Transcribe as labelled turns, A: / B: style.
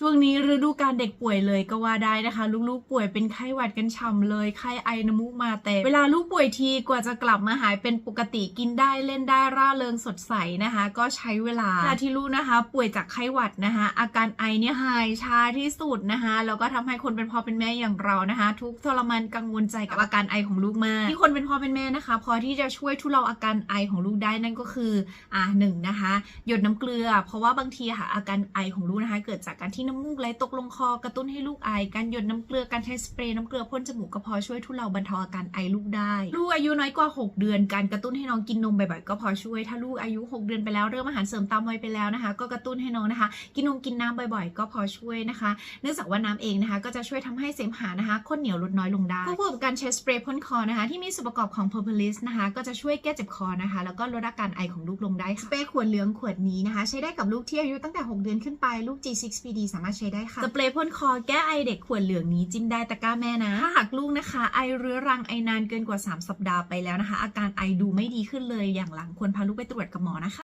A: ช่วงนี้ฤดูการเด็กป่วยเลยก็ว่าได้นะคะ ลูกๆป่วยเป็นไข้หวัดกันฉ่ำเลยไข้ไอน้ำมูกมาแต่เวลาลูกป่วยทีกว่าจะกลับมาหายเป็นปกติกินได้เล่นได้ร่าเริงสดใสนะคะ ก็ใช้เวลาเวลาที่ลูกนะคะ ป่วยจากไข้หวัดนะคะ อาการไอเนี่ยหายช้าที่สุดนะคะแล้วก็ทำให้คนเป็นพ่อเป็นแม่อย่างเรานะคะ ทุกทรมานกังวลใจกับอาการไอของลูกมากที่คนเป็นพ่อเป็นแม่นะคะ พอที่จะช่วยทุเลาอาการไอของลูกได้นั่นก็คืออ่าหนึ่งนะคะ หยดน้ำเกลือ เพราะว่าบางทีค่ะอาการไอของลูกนะคะ เกิดจากการที่น้ำมูกไหลตกลงคอกระตุ้นให้ลูกไอการหยดน้ำเกลือการใช้สเปรย์น้ำเกลือพ่นจมูกก็พอช่วยทุเลาบรรเทาอาการไอลูกได้ ลูกอายุน้อยกว่า 6 เดือน การกระตุ้นให้น้องกินนมบ่อยๆก็พอช่วย ถ้าลูกอายุ 6 เดือนไปแล้วเริ่มอาหารเสริมตามวัยไปแล้วนะคะ ก็กระตุ้นให้น้องนะคะ กินนมกินน้ำบ่อยๆ ก็พอช่วยนะคะ เนื่องจากว่าน้ำเองนะคะ ก็จะช่วยทำให้เสมหะนะคะข้นเหนียวลดน้อยลงได้ควบคู่กับการใช้สเปรย์พ่นคอนะคะ ที่มีส่วนประกอบของ propolis นะคะ ก็จะช่วยแก้เจ็บคอนะคะ แล้วก็ลดอาการไอของลูกลงได้สเปรย์ขวดเหลืองขวดนี้นะคะ ใช้ได้กับลูกที่อายุตั้งแต่ 6 เดือนขึ้นไปลูก G6PD สามารถใช้ได้ค่ะ สเปรย์พ่นคอแก้ไอเด็กขวดเหลืองนี้จิ้มได้ตะกร้าแม่นะ ถ้าหากลูกนะคะ ไอเรื้อรังไอนานเกินกว่า 3 สัปดาห์ไปแล้วนะคะ อาการไอดูไม่ดีขึ้นเลยอย่างหลังควรพาลูกไปตรวจกับหมอนะคะ